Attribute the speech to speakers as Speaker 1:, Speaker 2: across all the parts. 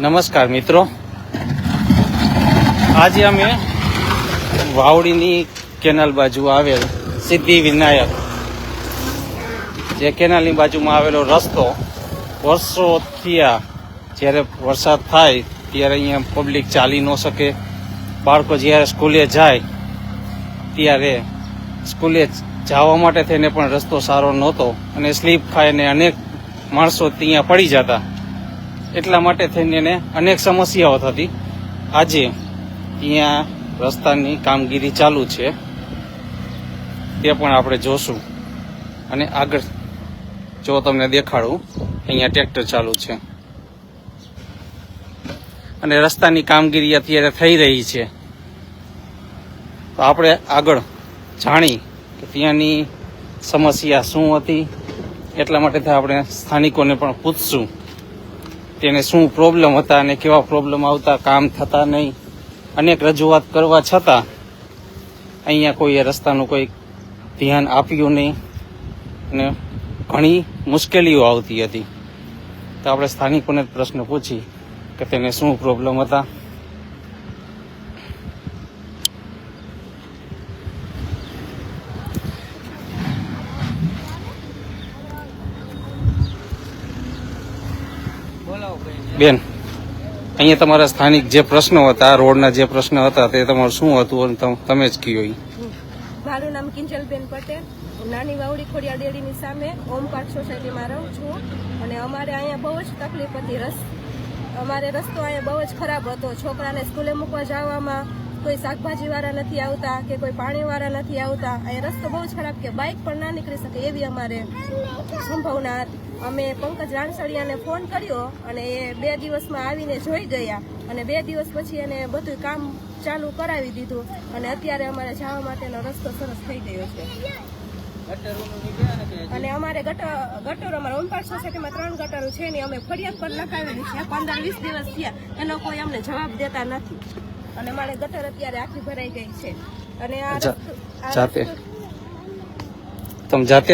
Speaker 1: નમસ્કાર મિત્રો. આજે અમે વાવડીની કેનાલ બાજુ આવેલ સિદ્ધિ વિનાયક, જે કેનાલની બાજુમાં આવેલો રસ્તો વર્ષો થયા જ્યારે વરસાદ થાય ત્યારે અહીંયા પબ્લિક ચાલી ન શકે. બાળકો જ્યારે સ્કૂલે જાય ત્યારે સ્કૂલે જવા માટે થઈને પણ રસ્તો સારો નહોતો અને સ્લીપ ખાઈને અનેક માણસો ત્યાં પડી જતા. એટલા માટે થઈને એને અનેક સમસ્યાઓ થતી. આજે ત્યાં રસ્તાની કામગીરી ચાલુ છે. તે પણ આપણે જોશું. અને આગળ જો તમને દેખાડું, અહીંયા ટ્રેક્ટર ચાલુ છે. અને રસ્તાની કામગીરી અત્યારે થઈ રહી છે. તો આપણે આગળ જાણી કે ત્યાંની સમસ્યા શું હતી. એટલા માટે આપણે સ્થાનિકોને પણ પૂછશું. તેને શું પ્રોબ્લેમ હતા અને કેવા પ્રોબ્લેમ આવતા, કામ થતા નહીં. અનેક રજૂઆત કરવા છતાં અહીંયા કોઈએ રસ્તાનું કોઈ ધ્યાન આપ્યું નહીં અને ઘણી મુશ્કેલીઓ આવતી હતી. તો આપણે સ્થાનિકોને પ્રશ્ન પૂછી કે તેને શું પ્રોબ્લેમ હતા? બેન, અહીંયા તમારા સ્થાનિક જે પ્રશ્નો હતા, રોડના જે પ્રશ્ન હતા, તે તમારું શું હતું અને તમ- જ કયો.
Speaker 2: મારું નામ કિંજલબેન પટેલ. નાની વાવડી ખોડિયા ડેરીની સામે, ઓમ સોસાયટીમાં રહું છું. અને અમારે અહીંયા બહુ જ તકલીફ હતી રસ, અમારે રસ્તો અહીંયા બહુ જ ખરાબ હતો. છોકરાને સ્કૂલે મૂકવા જવામાં કોઈ શાકભાજીવાળા નથી આવતા કે કોઈ પાણીવાળા નથી આવતા. અહીંયા રસ્તો બહુ જ ખરાબ કે બાઇક પણ ના નીકળી શકે એવી અમારે સંભાવના હતી. અમે પંકજ રાણસળિયાને ફોન કર્યો અને એ બે દિવસમાં આવીને જોઈ ગયા. અને બે દિવસ પછી એને બધું કામ ચાલુ કરાવી દીધું. અને અત્યારે અમારે જવા માટેનો રસ્તો સરસ થઈ ગયો છે. અને અમારે ગટર ગટરો અમારે ઓમપાડ સોસાયટીમાં ત્રણ ગટરો છે ને અમે ફરિયાદ પર લખાવેલી છે. પંદર વીસ દિવસ થયા. એનો કોઈ અમને જવાબ દેતા નથી. અને અમારે ગટર અત્યારે આખી ભરાઈ ગઈ છે. અને આ
Speaker 1: જાતે? તમે જાતે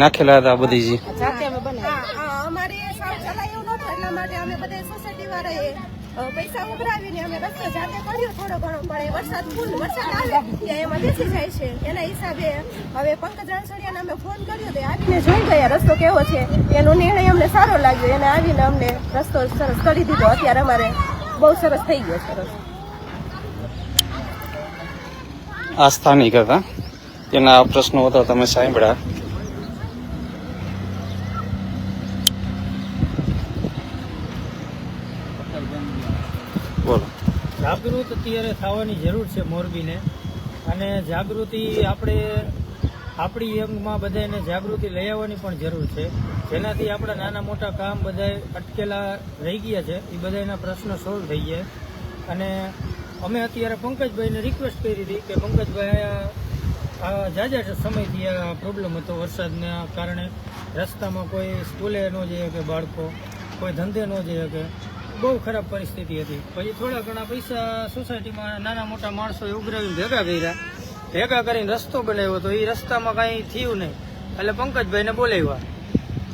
Speaker 1: નાખેલા હતા બધી જે
Speaker 2: જાતે અમે બનાવી હા હા, અમારે સાવ ચલાયું નહોતું એટલા માટે અમે બધા સોસાયટી વાળાએ પૈસા ઉઘરાવીને અમે રસ્તો જાતે કર્યો થોડો ઘણો, પણ એ વરસાદ ફૂલ, વરસાદ આવે ત્યાં એમાં બેસી જાય છે. એના હિસાબે હવે પંકજ રણછોડિયાને અમે ફોન કર્યો તો આવીને જોઈ ગયા રસ્તો કેવો છે. એનો નિર્ણય અમને સારો લાગ્યો. એને આવીને અમને રસ્તો સરસ કરી દીધો. અત્યારે અમારે બહુ સરસ થઈ ગયો છે રસ્તો.
Speaker 1: આ સ્થાનિક હતા. તેના પ્રશ્નો હતા, તમે સાંભળ્યા.
Speaker 3: જાગૃત અત્યારે થવાની જરૂર છે મોરબીને. અને જાગૃતિ આપણે, આપણી યંગમાં બધાને જાગૃતિ લઈ આવવાની પણ જરૂર છે. જેનાથી આપણા નાના મોટા કામ બધા અટકેલા રહી ગયા છે. એ બધાના પ્રશ્નો સોલ્વ થઈ જાય અને અમે અત્યારે પંકજભાઈને રિક્વેસ્ટ કરી હતી કે પંકજભાઈ આ- જાજા સમયથી આ પ્રોબ્લેમ હતો વરસાદના કારણે. રસ્તામાં કોઈ સ્કૂલે ન જઈ શકે બાળકો, કોઈ ધંધે ન જઈ શકે બહુ ખરાબ પરિસ્થિતિ હતી. પછી થોડા ઘણા પૈસા સોસાયટીમાં નાના મોટા માણસોએ ઉઘરાવીને ભેગા કર્યા. ભેગા કરીને રસ્તો બનાવ્યો તો એ રસ્તામાં કાંઈ થયું નહીં. એટલે પંકજભાઈને બોલાવ્યા.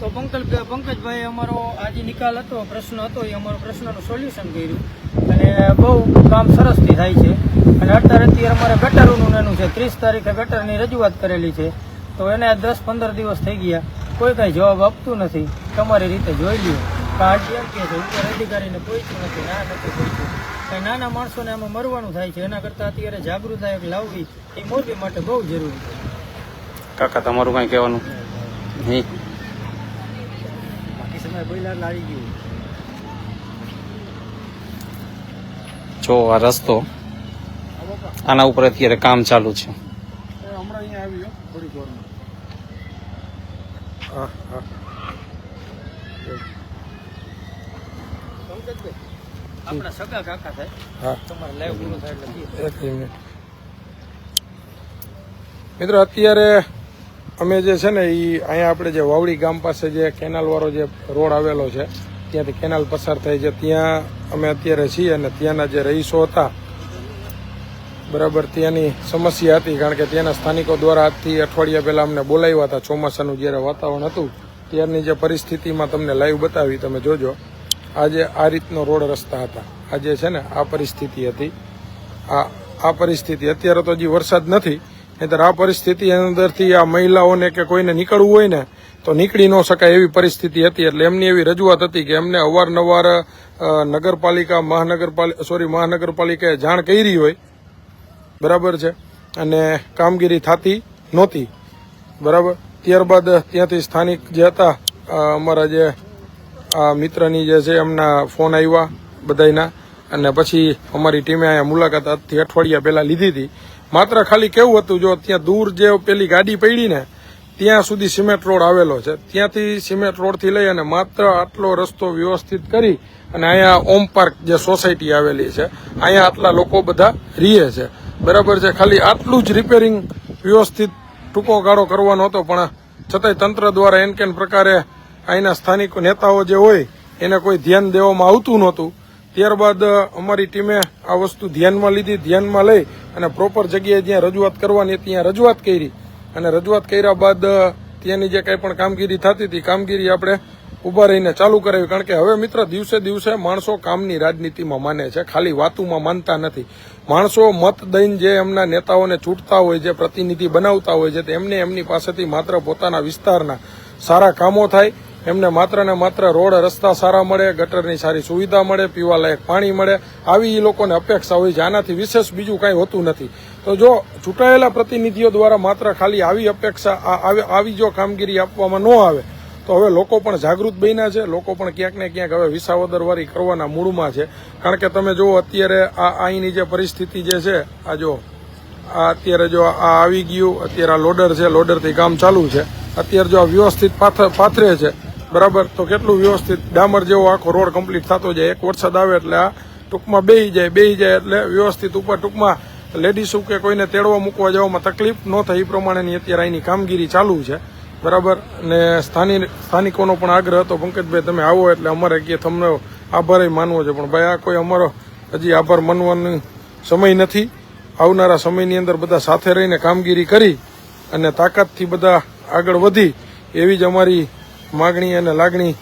Speaker 3: તો પંકજ પંકજભાઈ અમારો આજે નિકાલ હતો, પ્રશ્ન હતો, એ અમારો પ્રશ્નનું સોલ્યુશન કર્યું. અને બહુ કામ સરસથી થાય છે. અને અત્યારે અમારે ગટરનું એનું છે. ત્રીસ તારીખે ગટરની રજૂઆત કરેલી છે. તો એને દસ પંદર દિવસ થઈ ગયા. કોઈ કાંઈ જવાબ આપતું નથી. તમારી રીતે જોઈ લ્યો. કેમ કે છે ઉપર અધિકારીને પહોંચ્યું નથી ના નથી પહોંચ્યું કાંઈ નાના માણસોને આમાં મરવાનું થાય છે એના કરતાં અત્યારે જાગૃતતા એક લાવવી એ મોરબી માટે બહુ જરૂરી છે.
Speaker 1: કાકા તમારું કઈ કહેવાનું? નહીં
Speaker 3: બાકી સમય બોઈલર લાવી ગયું.
Speaker 1: જો આ રસ્તો આના ઉપર અત્યારે કામ ચાલુ છે.
Speaker 3: હમણાં અહીંયા આવ્યો થોડીક વારમાં. આપણા સગા કાકા થાય તમારે લાઈવ પૂરો થાય એટલે
Speaker 4: એક મિનિટ. મિત્રો અત્યારે અમે જે છે ને એ અહીંયા આપણે જે વાવડી ગામ પાસે જે કેનાલ વાળો જે રોડ આવેલો છે ત્યાંથી કેનાલ પસાર થાય છે. ત્યાં અમે અત્યારે છીએ અને ત્યાંના જે રહીશો હતા બરાબર ત્યાંની સમસ્યા હતી કારણ કે ત્યાંના સ્થાનિકો દ્વારા આજથી અઠવાડિયા પહેલાં અમને બોલાવ્યા હતા ચોમાસાનું જ્યારે વાતાવરણ હતું ત્યારની જે પરિસ્થિતિમાં તમને લાઈવ બતાવી તમે જોજો. આજે આ રીતનો રોડ રસ્તા હતા. આજે છે ને, આ પરિસ્થિતિ હતી. આ આ પરિસ્થિતિ. અત્યારે તો હજી વરસાદ નથી, નહીતર આ પરિસ્થિતિ અંદરથી આ મહિલાઓને કે કોઈને નીકળવું હોય ને, તો નીકળી ન શકાય એવી પરિસ્થિતિ હતી. એટલે એમની એવી રજૂઆત હતી કે એમને અવારનવાર નગરપાલિકા મહાનગરપાલિકા સોરી મહાનગરપાલિકાએ જાણ કરી હોય. બરાબર છે? અને કામગીરી થતી નહોતી. બરાબર? ત્યારબાદ ત્યાંથી સ્થાનિક જે હતા અમારા જે આ મિત્રની જે છે એમના ફોન આવ્યા બધાયના. અને પછી અમારી ટીમે અહીંયા મુલાકાત આજથી અઠવાડિયા પહેલા લીધી હતી. માત્ર ખાલી કેવું હતું, જો ત્યાં દૂર જે પેલી ગાડી પડી ને, ત્યાં સુધી સિમેન્ટ રોડ આવેલો છે. ત્યાંથી સિમેન્ટ રોડથી લઈ અને માત્ર આટલો રસ્તો વ્યવસ્થિત કરી અને અહીંયા ઓમ પાર્ક જે સોસાયટી આવેલી છે, અહીંયા આટલા લોકો બધા રીએ છે. બરાબર છે, ખાલી આટલું જ રિપેરિંગ વ્યવસ્થિત ટૂંકો ગાળો કરવાનો હતો, પણ છતાંય તંત્ર દ્વારા એન કેન પ્રકારે અહીંના સ્થાનિક નેતાઓ જે હોય, એને કોઈ ધ્યાન દેવામાં આવતું નહોતું. ત્યારબાદ અમારી ટીમે આ વસ્તુ ધ્યાનમાં લીધી, ધ્યાનમાં લઈ અને પ્રોપર જગ્યાએ જ્યાં રજૂઆત કરવાની ત્યાં રજૂઆત કરી. અને રજૂઆત કર્યા બાદ ત્યાંની જે કંઈ પણ કામગીરી થતી હતી, કામગીરી આપણે ઊભા રહીને ચાલુ કરાવી. કારણ કે હવે મિત્ર, દિવસે દિવસે માણસો કામની રાજનીતિમાં માને છે, ખાલી વાતુમાં માનતા નથી. માણસો મત દઈને જે એમના નેતાઓને ચૂંટતા હોય, જે પ્રતિનિધિ બનાવતા હોય છે, તે એમને એમની પાસેથી માત્ર પોતાના વિસ્તારના સારા કામો થાય એમને માત્ર ને માત્ર રોડ, રસ્તા સારા મળે, ગટરની સારી સુવિધા મળે પીવાલાયક પાણી મળે. આવી એ લોકોને અપેક્ષા હોય છે. આનાથી વિશેષ બીજું કાંઈ હોતું નથી. તો જો ચૂંટાયેલા પ્રતિનિધિઓ દ્વારા માત્ર ખાલી આવી અપેક્ષા આવી- જો કામગીરી આપવામાં ન આવે, તો હવે લોકો પણ જાગૃત બન્યા છે. લોકો પણ ક્યાંક ને ક્યાંક હવે વિસાવદરવારી કરવાના મૂડમાં છે. કારણ કે તમે જુઓ, અત્યારે આ અહીંની જે પરિસ્થિતિ જે છે, આ જો, આ અત્યારે જો આ આવી ગયું, અત્યારે આ લોડર છે, લોડરથી કામ ચાલુ છે. અત્યારે જો આ વ્યવસ્થિત પાથ- પાથરે છે બરાબર? તો કેટલું વ્યવસ્થિત? ડામર જેવો આખો રોડ કમ્પ્લીટ થતો જાય. એક વરસાદ આવે એટલે આ ટૂંકમાં બેહી જાય બેહી જાય એટલે વ્યવસ્થિત ઉપર ટૂંકમાં લેડીઝ કે કોઈને તેડવા મૂકવા જવામાં તકલીફ ન થાય. એ પ્રમાણેની અત્યારે અહીંની કામગીરી ચાલુ છે. બરાબર? ને સ્થાનિક સ્થાનિકોનો પણ આગ્રહ હતો, પંકજભાઈ તમે આવો એટલે અમારે કે તમને આભાર માનવો છે. પણ ભાઈ, આ કોઈ અમારો હજી આભાર માનવાનો સમય નથી. આવનારા સમયની અંદર બધા સાથે રહીને કામગીરી કરી અને તાકાતથી બધા આગળ વધી એવી જ અમારી માગણી અને લાગણી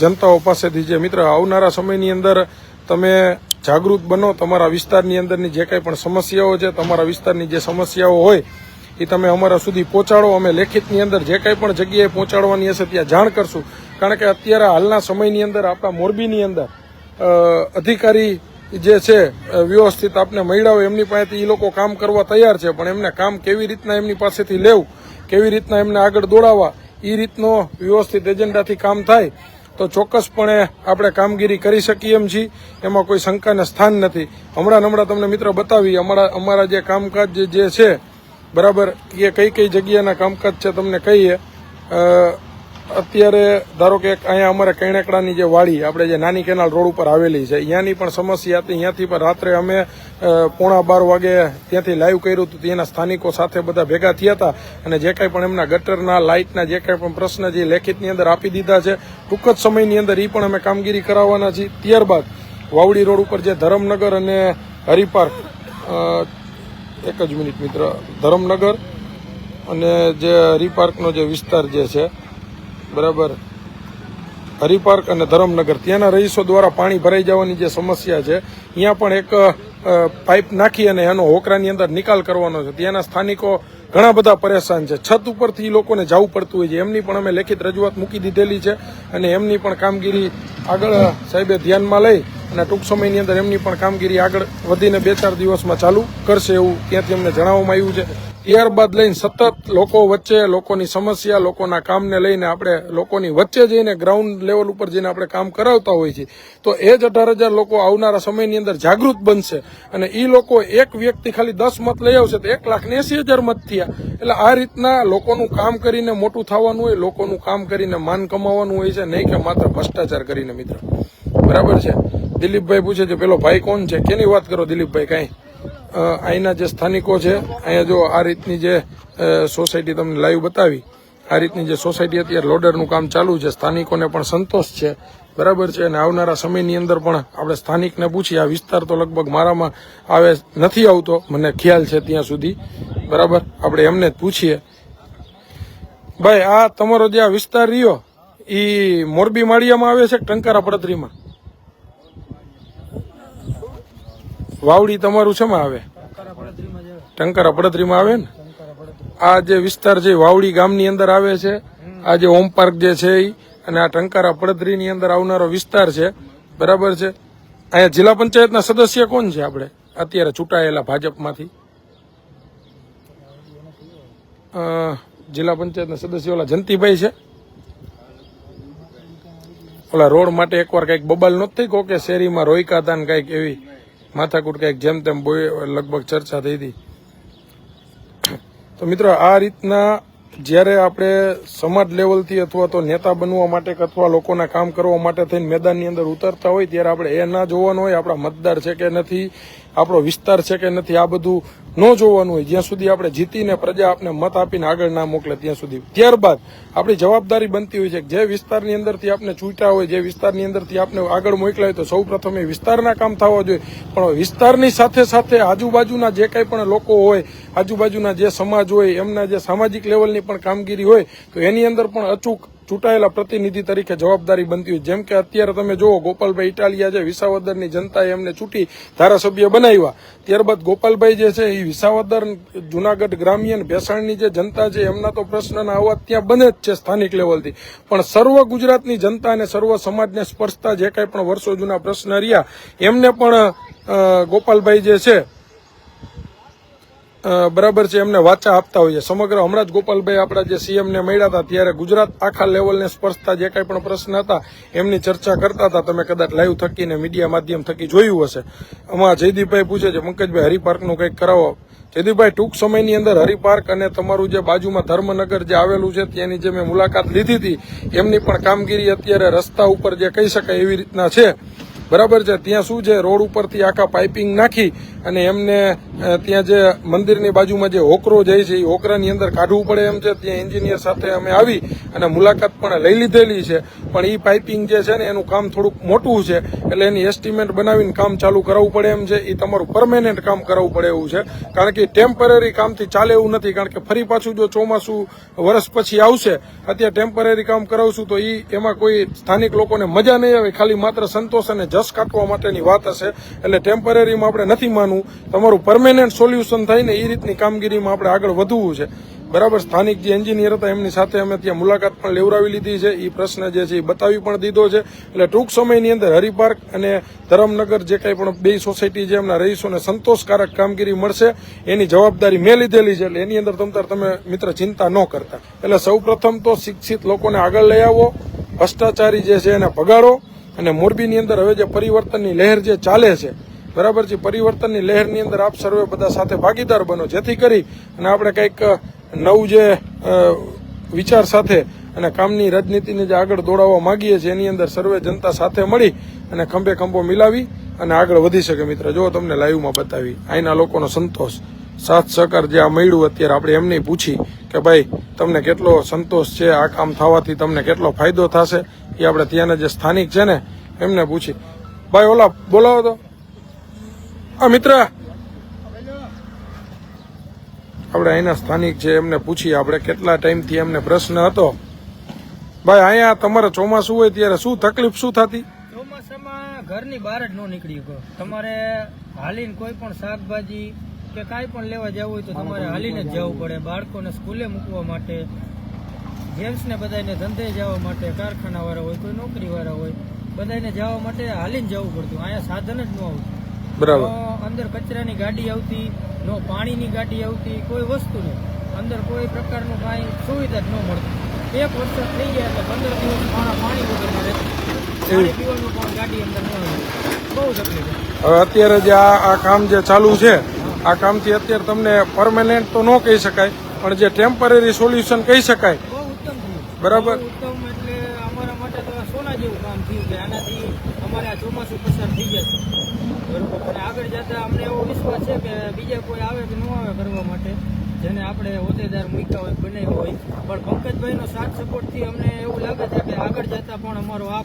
Speaker 4: જનતાઓ પાસેથી છે. મિત્ર, આવનારા સમયની અંદર તમે જાગૃત બનો. તમારા વિસ્તારની અંદરની જે કંઈ પણ સમસ્યાઓ છે, તમારા વિસ્તારની જે સમસ્યાઓ હોય, એ તમે અમારા સુધી પહોંચાડો. અમે લેખિતની અંદર જે કંઈ પણ જગ્યાએ પહોંચાડવાની હશે ત્યાં જાણ કરશું. કારણ કે અત્યારે હાલના સમયની અંદર આપણા મોરબીની અંદર અધિકારી જે છે વ્યવસ્થિત આપને મળ્યા એમની પાસેથી એ લોકો કામ કરવા તૈયાર છે. પણ એમને કામ કેવી રીતના એમની પાસેથી લેવું, કેવી રીતના એમને આગળ દોડાવવા એ રીતનો વ્યવસ્થિત એજન્ડાથી કામ થાય, તો ચોક્કસપણે આપણે કામગીરી કરી શકીએ એમ છીએ. એમાં કોઈ શંકાને સ્થાન નથી. હમણાં હમણાં તમને મિત્ર બતાવી, અમારા અમારા જે કામકાજ જે- છે, બરાબર, એ કઈ કઈ જગ્યાના કામકાજ છે તમને કહીએ. અત્યારે ધારો કે અહીંયા અમારે કૈણેકડાની જે વાડી, આપણે જે નાની કેનાલ રોડ ઉપર આવેલી છે, અહીંયાની પણ સમસ્યા હતી. અહીંયાથી પણ રાત્રે અમે પોણા બાર વાગે ત્યાંથી લાઈવ કર્યું હતું. ત્યાંના સ્થાનિકો સાથે બધા ભેગા થયા હતા અને જે કાંઈ પણ એમના ગટરના, લાઇટના, જે કાંઈ પણ પ્રશ્ન જે લેખિતની અંદર આપી દીધા છે. ટૂંક જ સમયની અંદર એ પણ અમે કામગીરી કરાવવાના છીએ. ત્યારબાદ વાવડી રોડ ઉપર જે ધરમનગર અને હરિપાર્ક એક જ મિનિટ મિત્ર, ધરમનગર અને જે હરિપાર્કનો જે વિસ્તાર જે છે બરાબર? હરિપાર્ક અને ધરમનગર, ત્યાંના રહીશો દ્વારા પાણી ભરાઈ જવાની જે સમસ્યા છે અહીંયા પણ એક પાઇપ નાખી અને એનો હોકરાની અંદર નિકાલ કરવાનો છે. ત્યાંના સ્થાનિકો ઘણા બધા પરેશાન છે. છત ઉપરથી લોકોને જવું પડતું હોય છે. એમની પણ અમે લેખિત રજૂઆત મૂકી દીધેલી છે અને એમની પણ કામગીરી આગળ સાહેબે ધ્યાનમાં લઈ અને ટૂંક સમયની અંદર એમની પણ કામગીરી આગળ વધીને બે ચાર દિવસમાં ચાલુ કરશે એવું ત્યાંથી અમને જણાવવામાં આવ્યું છે. ત્યારબાદ લઈને સતત લોકો વચ્ચે, લોકોની સમસ્યા, લોકોના કામને લઈને આપણે લોકોની વચ્ચે જઈને ગ્રાઉન્ડ લેવલ ઉપર જઈને આપણે કામ કરાવતા હોઈએ છીએ. તો એ જ અઢાર હજાર લોકો આવનારા સમયની અંદર જાગૃત બનશે અને એ લોકો એક વ્યક્તિ ખાલી દસ મત લઈ આવશે તો એક લાખ ને એસી હજાર મત થયા. એટલે આ રીતના લોકોનું કામ કરીને મોટું થવાનું હોય, લોકોનું કામ કરીને માન કમાવાનું હોય છે, નહીં કે માત્ર ભ્રષ્ટાચાર કરીને મિત્ર. બરાબર છે. દિલીપભાઈ પૂછે છે, પેલો ભાઈ કોણ છે? કેની વાત કરો દિલીપભાઈ કાંઈ? અહીંના જે સ્થાનિકો છે, અહીંયા જો આ રીતની જે સોસાયટી તમને લાઈવ બતાવી, આ રીતની જે સોસાયટી અત્યારે લોડરનું કામ ચાલુ છે. સ્થાનિકોને પણ સંતોષ છે. બરાબર છે? અને આવનારા સમયની અંદર પણ આપણે સ્થાનિકને પૂછીએ. આ વિસ્તાર તો લગભગ મારામાં આવે, નથી આવતો. મને ખ્યાલ છે ત્યાં સુધી. બરાબર? આપણે એમને જ પૂછીએ. ભાઈ, આ તમારો જે આ વિસ્તાર રહ્યો એ મોરબી માળિયામાં આવે છે ટંકારા પડતરીમાં? વાવડી તમારું શેમાં આવે?
Speaker 3: ટંકારા
Speaker 4: પડતરીમાં આવે ને? આ જે વિસ્તાર છે વાવડી ગામની અંદર આવે છે. આ જે ઓમ પાર્ક જે છે એ અને આ ટંકારા પડદરીની અંદર આવનારો વિસ્તાર છે. બરાબર છે? અહીંયા જિલ્લા પંચાયતના સદસ્ય કોણ છે આપણે? અત્યારે ચૂંટાયેલા ભાજપમાંથી. જિલ્લા પંચાયતના સદસ્ય ઓલા જંતીભાઈ છે. ઓલા રોડ માટે એકવાર કંઈક બબાલ નહોતી કહો કે શેરીમાં રોયકા હતા ને કંઈક એવી માથાકૂટ કંઈક જેમ તેમ બોય લગભગ ચર્ચા થઈ હતી. તો મિત્રો, આ રીતના જ્યારે આપણે સમાજ લેવલથી અથવા તો નેતા બનવા માટે અથવા લોકોના કામ કરવા માટે થઈને મેદાનની અંદર ઉતરતા હોય, ત્યારે આપણે એ ના જોવાનું હોય, આપણા મતદાર છે કે નથી આપણો વિસ્તાર છે કે નથી, આ બધું ન જોવાનું હોય. જ્યાં સુધી આપણે જીતીને પ્રજા આપણે મત આપીને આગળ ના મોકલે, ત્યાં સુધી. ત્યારબાદ આપણી જવાબદારી બનતી હોય છે જે વિસ્તારની અંદરથી આપણે ચૂંટ્યા હોય, જે વિસ્તારની અંદરથી આપણે આગળ મોકલાય તો સૌ એ વિસ્તારના કામ થવા જોઈએ. પણ વિસ્તારની સાથે સાથે આજુબાજુના જે કંઈ પણ લોકો હોય, આજુબાજુના જે સમાજ હોય, એમના જે સામાજિક લેવલની પણ કામગીરી હોય, તો એની અંદર પણ અચૂક ચૂંટાયેલા પ્રતિનિધિ તરીકે જવાબદારી બનતી હોય. જેમ કે અત્યારે તમે જુઓ, ગોપાલભાઈ ઇટાલિયા છે વિસાવદરની જનતાએ એમને ચૂંટી ધારાસભ્ય બનાવ્યા. ત્યારબાદ ગોપાલભાઈ જે છે એ વિસાવદર જુનાગઢ ગ્રામ્ય ભેસાણની જે જનતા છે, એમના તો પ્રશ્નના અવાજ ત્યાં બને જ છે સ્થાનિક લેવલથી. પણ સર્વ ગુજરાતની જનતા અને સર્વ સમાજને સ્પર્શતા જે કાંઈ પણ વર્ષો જૂના પ્રશ્ન રહ્યા, એમને પણ ગોપાલભાઈ જે છે બરાબર છે, એમને વાચા આપતા હોઈએ. સમગ્ર હમણાં ગોપાલભાઈ આપણા જે સીએમને મળ્યા હતા, ત્યારે ગુજરાત આખા લેવલને સ્પર્શતા જે કાંઈ પણ પ્રશ્ન હતા, એમની ચર્ચા કરતા હતા. તમે કદાચ લાઈવ થકીને મીડિયા માધ્યમ થકી જોયું હશે. આમાં જયદીપભાઈ પૂછે છે પંકજભાઈ હરિપાર્કનું કંઈક કરાવો. જયદીપભાઈ, ટૂંક સમયની અંદર હરિપાર્ક અને તમારું જે બાજુમાં ધર્મનગર જે આવેલું છે, ત્યાંની જે મેં મુલાકાત લીધી હતી, એમની પણ કામગીરી અત્યારે રસ્તા ઉપર જે કહી શકાય એવી રીતના છે. બરાબર છે. ત્યાં શું છે? રોડ ઉપરથી આખા પાઇપિંગ નાખી અને એમને ત્યાં જે મંદિરની બાજુમાં જે હોકરો જાય છે એ હોકરાની અંદર કાઢવું પડે એમ છે. ત્યાં એન્જિનિયર સાથે અમે આવી અને મુલાકાત પણ લઈ લીધેલી છે. પણ એ પાઇપિંગ જે છે ને, એનું કામ થોડુંક મોટું છે. એટલે એની એસ્ટિમેટ બનાવીને કામ ચાલુ કરાવવું પડે એમ છે. એ તમારું પરમેનન્ટ કામ કરાવવું પડે એવું છે. કારણ કે ટેમ્પરરી કામથી ચાલે એવું નથી. કારણ કે ફરી પાછું જો ચોમાસું વર્ષ પછી આવશે, અત્યારે ટેમ્પરરી કામ કરાવશું તો એ એમાં કોઈ સ્થાનિક લોકોને મજા નહીં આવે. ખાલી માત્ર સંતોષ અને જસ કાઢવા માટેની વાત હશે. એટલે ટેમ્પરરીમાં આપણે નથી માનવું. તમારું પરમેનન્ટ સોલ્યુશન થાય ને એ રીતની કામગીરીમાં આપણે આગળ વધવું છે. બરાબર, સ્થાનિક જે એન્જિનિયર હતા, એમની સાથે અમે ત્યાં મુલાકાત પણ લેવડાવી લીધી છે. એ પ્રશ્ન જે છે એ બતાવી પણ દીધો છે. એટલે ટૂંક સમયની અંદર હરિપાર્ક અને ધરમનગર જે કંઈ પણ બે સોસાયટી છે, એમના રહીશોને સંતોષકારક કામગીરી મળશે. એની જવાબદારી મેં લીધેલી છે. એટલે એની અંદર તમતાર તમે મિત્ર ચિંતા ન કરતા. એટલે સૌ તો શિક્ષિત લોકોને આગળ લઈ આવો. ભ્રષ્ટાચારી જે છે એને ભગાડો. અને મોરબીની અંદર હવે જે પરિવર્તનની લહેર જે ચાલે છે, બરાબર છે, પરિવર્તનની લહેરની અંદર આપ સર્વે બધા સાથે ભાગીદાર બનો, જેથી કરી અને આપણે કંઈક નવું જે વિચાર સાથે અને કામની રાજનીતિને જે આગળ દોડાવવા માંગીએ છીએ, એની અંદર સર્વે જનતા સાથે મળી અને ખંભે ખંભો મિલાવી અને આગળ વધી શકે. મિત્ર, જો તમને લાઈવમાં બતાવી, અહીંના લોકોનો સંતોષ. સાથ સહકાર જે આ મળ્યું અત્યારે આપણે એમને પૂછી કે ભાઈ, તમને કેટલો સંતોષ છે આ કામ થવાથી, તમને કેટલો ફાયદો થશે? એ આપણે ત્યાંના જે સ્થાનિક છે ને, એમને પૂછી. ભાઈ, ઓલા, બોલાવો તો. આ મિત્ર. આપણે અહીંના સ્થાનિક છે એમને પૂછીએ આપણે કેટલા ટાઈમથી એમને પ્રશ્ન હતો? ભાઈ, અહીંયા તમારે ચોમાસું હોય ત્યારે શું તકલીફ શું થતી?
Speaker 3: ચોમાસામાં ઘરની બહાર જ ન નીકળી તમારે હાલીને કોઈ પણ શાકભાજી કે કાંઈ પણ લેવા જવું હોય તો તમારે હાલીને જ જવું પડે. બાળકોને સ્કૂલે મૂકવા માટે જેન્ટ્સને બધાને ધંધે જવા માટે કારખાનાવાળા હોય કોઈ નોકરીવાળા હોય બધાને જવા માટે હાલીને જવું પડતું. અહીંયા સાધન જ ન આવતું
Speaker 4: બરાબર.
Speaker 3: અંદર કચરાની ગાડી આવતી નો પાણીની ગાડી આવતી કોઈ વસ્તુ નહીં. અંદર કોઈ પ્રકારનું કાંઈ સુવિધા જ ન મળતી. એક વર્ષ થઈ ગયા એટલે પંદર દિવસ પાણી વગરના રહેતા. પાણી પીવાનું પણ ગાડી અંદર ન આવે બહુ તકલીફ. છે.
Speaker 4: હવે અત્યારે જે આ આ કામ જે ચાલુ છે આ કામથી અત્યારે તમને પરમેનન્ટ તો ન કહી શકાય પણ જે ટેમ્પરરી સોલ્યુશન કહી શકાય. બરાબર?
Speaker 3: બહુ ઉત્તમ એટલે અમારા માટે તો આ સોના જેવું કામ થયું કે આનાથી અમારે ચોમાસું પસાર થઈ જશે બરોબર? અને આગળ જતા અમને એવો વિશ્વાસ છે કે બીજા કોઈ આવે કે ન આવે કરવા માટે જેને આપણે હોદ્દેદાર મૂક્યા હોય બનાવ્યો હોય. પણ પંકજભાઈનો સાથ સપોર્ટથી અમને એવું લાગે છે કે આગળ જતા પણ અમારો આ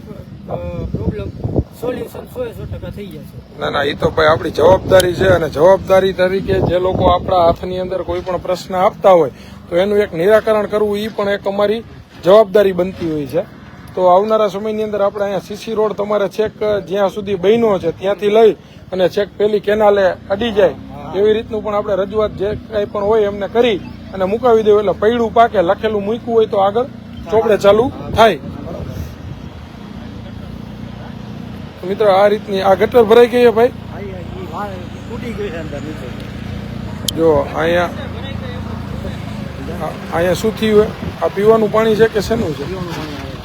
Speaker 3: પ્રોબ્લેમ સો સો થઈ જશે
Speaker 4: ના ના એ તો ભાઈ આપણી જવાબદારી છે અને જવાબદારી તરીકે જે લોકો આપણા હાથની અંદર કોઈ પણ પ્રશ્ન આપતા હોય, તો એનું એક નિરાકરણ કરવું એ પણ એક અમારી જવાબદારી બનતી હોય છે. તો આવનારા સમયની અંદર આપણે અહીંયા સીસી રોડ તમારે છેક જ્યાં સુધી બન્યો છે ત્યાંથી લઈ અને છેક પેલી કેનાલે અડી જાય, એવી રીતનું પણ આપણે રજૂઆત જે કંઈ પણ હોય એમને કરી અને મુકાવી દેવું. એટલે પૈડું પાકે, લખેલું મૂક્યું હોય તો આગળ ચોપડે ચાલુ થાય તો મિત્રો આ રીતની આ ગટર ભરાઈ ગઈ ભાઈ? જો અહીંયા અહીંયા શું થયું આ પીવાનું પાણી છે કે શેનું છે?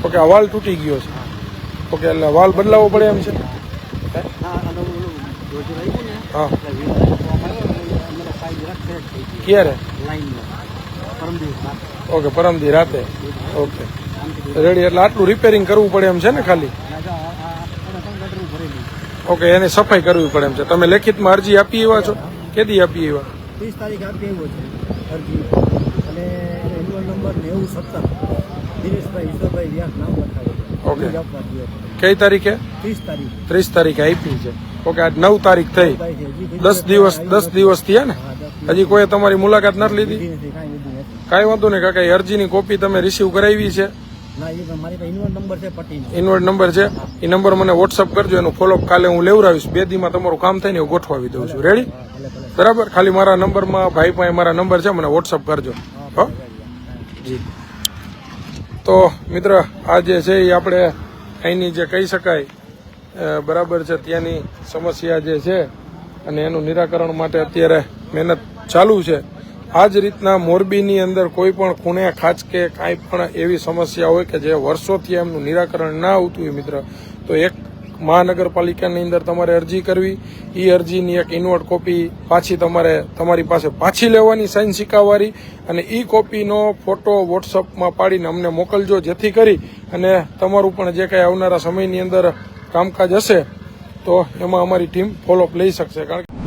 Speaker 4: ઓકે, આ વાલ તૂટી ગયો છે. ઓકે, એટલે વાલ બદલાવો પડે એમ છે. હા. ક્યારે? ઓકે, પરમદી રાતે. ઓકે. રેડી, એટલે આટલું રિપેરિંગ કરવું પડે એમ છે ને ખાલી? ઓકે એની સફાઈ કરવી પડે એમ છે. તમે લેખિતમાં અરજી આપી એવા છો? કેદી આપી એવા?
Speaker 3: ત્રીસ તારીખ આપી એવો છે અરજી. અને એન્યુઅલ નંબર નેવું સત્તર. દિનેશભાઈ ઈશ્વરભાઈ વ્યાસ નામ લખાવ્યું
Speaker 4: ઓકે. કઈ તારીખે?
Speaker 3: ત્રીસ તારીખ.
Speaker 4: ત્રીસ તારીખે આપી છે. ઓકે આજ નવ તારીખ થઈ. દસ દિવસ દસ દિવસ થયા ને? હજી કોઈ તમારી મુલાકાત નથી લીધી?
Speaker 3: કાંઈ
Speaker 4: વાંધો નહીં કાકા અરજીની કોપી તમે રિસીવ કરાવી છે.
Speaker 3: ના એ મારી પાસે ઇન્વર્ટ નંબર છે પટીનો
Speaker 4: ઇન્વર્ટ નંબર છે? એ નંબર મને વોટ્સઅપ કરજો એનું ફોલોઅપ કાલે હું લેવડાવીશ બે દીમાં તમારું કામ થાય ને હું ગોઠવાવી દઉં છું. રેડી બરાબર? ખાલી મારા નંબરમાં ભાઈ પાસે મારા નંબર છે મને વોટ્સઅપ કરજો. હો જી. તો મિત્ર આ જે છે એ આપણે અહીંની જે કહી શકાય બરાબર છે ત્યાંની સમસ્યા જે છે અને એનું નિરાકરણ માટે અત્યારે મહેનત ચાલુ છે. આ જ રીતના મોરબીની અંદર કોઈ પણ ખૂણે ખાચ કે કાંઈ પણ એવી સમસ્યા હોય કે જે વર્ષોથી એમનું નિરાકરણ ના આવતું હોય મિત્ર, તો એક મહાનગરપાલિકાની અંદર તમારે અરજી કરવી. એ અરજીની એક ઇન્વર્ટ કોપી પાછી તમારે, તમારી પાસે પાછી લેવાની સાઇન સિક્કાવાળી અને એ કોપીનો ફોટો વોટ્સઅપમાં પાડીને અમને મોકલજો જેથી કરી અને તમારું પણ જે કાંઈ આવનારા સમયની અંદર કામકાજ હશે, તો એમાં અમારી ટીમ ફોલોઅપ લઈ શકશે. કારણ કે